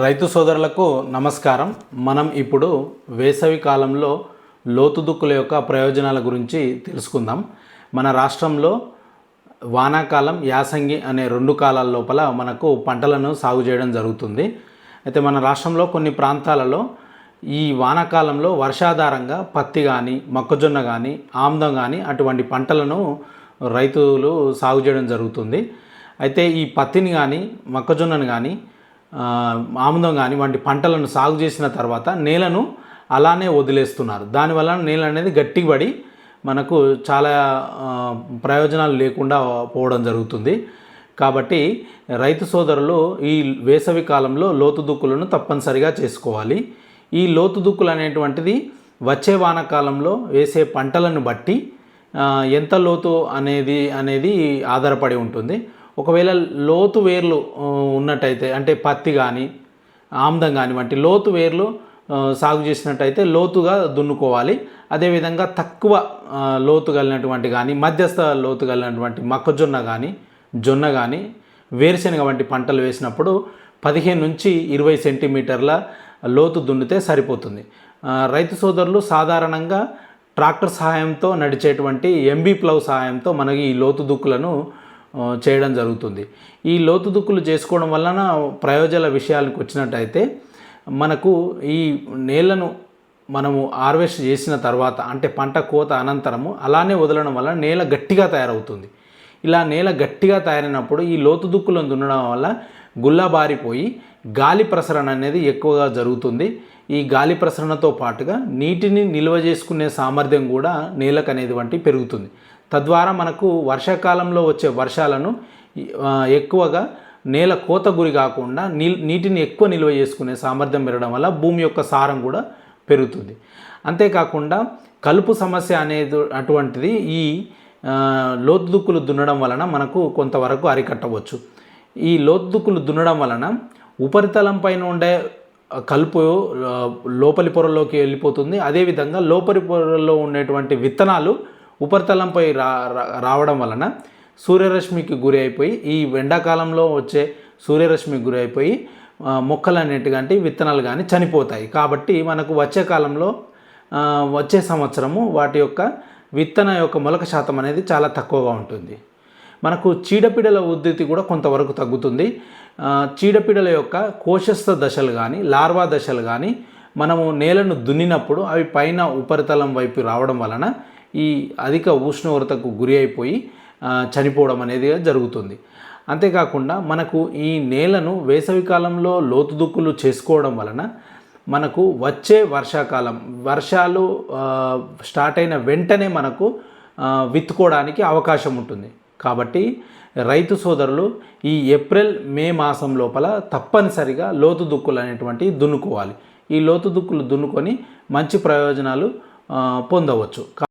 రైతు సోదరులకు నమస్కారం. మనం ఇప్పుడు వేసవి కాలంలో లోతుదుక్కుల యొక్క ప్రయోజనాల గురించి తెలుసుకుందాం. మన రాష్ట్రంలో వానాకాలం యాసంగి అనే రెండు కాలాల లోపల మనకు పంటలను సాగు చేయడం జరుగుతుంది. అయితే మన రాష్ట్రంలో కొన్ని ప్రాంతాలలో ఈ వానాకాలంలో వర్షాధారంగా పత్తి కానీ మొక్కజొన్న కానీ ఆముదం కానీ అటువంటి పంటలను రైతులు సాగు చేయడం జరుగుతుంది. అయితే ఈ పత్తిని కానీ మొక్కజొన్నను కానీ ఆముదం కానీ వంటి పంటలను సాగు చేసిన తర్వాత నేలను అలానే వదిలేస్తున్నారు. దానివల్ల నేల అనేది గట్టిపడి మనకు చాలా ప్రయోజనాలు లేకుండా పోవడం జరుగుతుంది. కాబట్టి రైతు సోదరులు ఈ వేసవి కాలంలో లోతు దుక్కులను తప్పనిసరిగా చేసుకోవాలి. ఈ లోతు దుక్కులు అనేటువంటిది వచ్చే వానాకాలంలో వేసే పంటలను బట్టి ఎంత లోతు అనేది అనేది ఆధారపడి ఉంటుంది. ఒకవేళ లోతు వేర్లు ఉన్నట్టయితే అంటే పత్తి కానీ ఆముదం కానీ వంటి లోతు వేర్లు సాగు చేసినట్టయితే లోతుగా దున్నుకోవాలి. అదేవిధంగా తక్కువ లోతు కలిగినటువంటి కానీ మధ్యస్థ లోతు కలిగినటువంటి మొక్కజొన్న కానీ జొన్న కానీ వేరుశనగ వంటి పంటలు వేసినప్పుడు పదిహేను నుంచి ఇరవై సెంటీమీటర్ల లోతు దున్నితే సరిపోతుంది. రైతు సోదరులు సాధారణంగా ట్రాక్టర్ సహాయంతో నడిచేటువంటి ఎంబీ ప్లవ్ సహాయంతో మనకి ఈ లోతు దుక్కులను చేయడం జరుగుతుంది. ఈ లోతు దుక్కులు చేసుకోవడం వలన ప్రయోజన విషయాలకు వచ్చినట్టయితే మనకు ఈ నేలను మనము హార్వెస్ట్ చేసిన తర్వాత అంటే పంట కోత అనంతరము అలానే వదలడం వల్ల నేల గట్టిగా తయారవుతుంది. ఇలా నేల గట్టిగా తయారైనప్పుడు ఈ లోతు దుక్కులను దున్నడం వల్ల గుల్లబారిపోయి గాలి ప్రసరణ అనేది ఎక్కువగా జరుగుతుంది. ఈ గాలి ప్రసరణతో పాటుగా నీటిని నిల్వ చేసుకునే సామర్థ్యం కూడా నేలకు అనేది వంటి పెరుగుతుంది. తద్వారా మనకు వర్షాకాలంలో వచ్చే వర్షాలను ఎక్కువగా నేల కోత గురి కాకుండా నీ నీటిని ఎక్కువ నిల్వ చేసుకునే సామర్థ్యం పెరగడం వల్ల భూమి యొక్క సారం కూడా పెరుగుతుంది. అంతేకాకుండా కలుపు సమస్య అనేది అటువంటిది ఈ లోతుదుక్కులు దున్నడం వలన మనకు కొంతవరకు అరికట్టవచ్చు. ఈ లోతుదుక్కులు దున్నడం వలన ఉపరితలం పైన ఉండే కలుపు లోపలి పొరలోకి వెళ్ళిపోతుంది. అదేవిధంగా లోపలి పొరలో ఉండేటువంటి విత్తనాలు ఉపరితలంపై రా రా- రావడం వలన సూర్యరశ్మికి గురి అయిపోయి ఈ ఎండాకాలంలో వచ్చే సూర్యరశ్మికి గురి అయిపోయి మొక్కలు అనేటివి విత్తనాలు కానీ చనిపోతాయి. కాబట్టి మనకు వచ్చే కాలంలో వచ్చే సంవత్సరము వాటి యొక్క విత్తన యొక్క మొలక శాతం అనేది చాలా తక్కువగా ఉంటుంది. మనకు చీడపీడల ఉద్ధృతి కూడా కొంతవరకు తగ్గుతుంది. చీడపీడల యొక్క కోశస్థ దశలు కానీ లార్వా దశలు కానీ మనము నేలను దున్నినప్పుడు అవి పైన ఉపరితలం వైపు రావడం వలన ఈ అధిక ఉష్ణోగ్రతకు గురి అయిపోయి చనిపోవడం అనేది జరుగుతుంది. అంతేకాకుండా మనకు ఈ నేలను వేసవికాలంలో లోతు దుక్కులు చేసుకోవడం వలన మనకు వచ్చే వర్షాకాలం వర్షాలు స్టార్ట్ అయిన వెంటనే మనకు విత్తుకోవడానికి అవకాశం ఉంటుంది. కాబట్టి రైతు సోదరులు ఈ ఏప్రిల్ మే మాసం లోపల తప్పనిసరిగా లోతు దుక్కులు అనేటువంటివి దున్నుకోవాలి. ఈ లోతు దుక్కులు దున్నుకొని మంచి ప్రయోజనాలు పొందవచ్చు.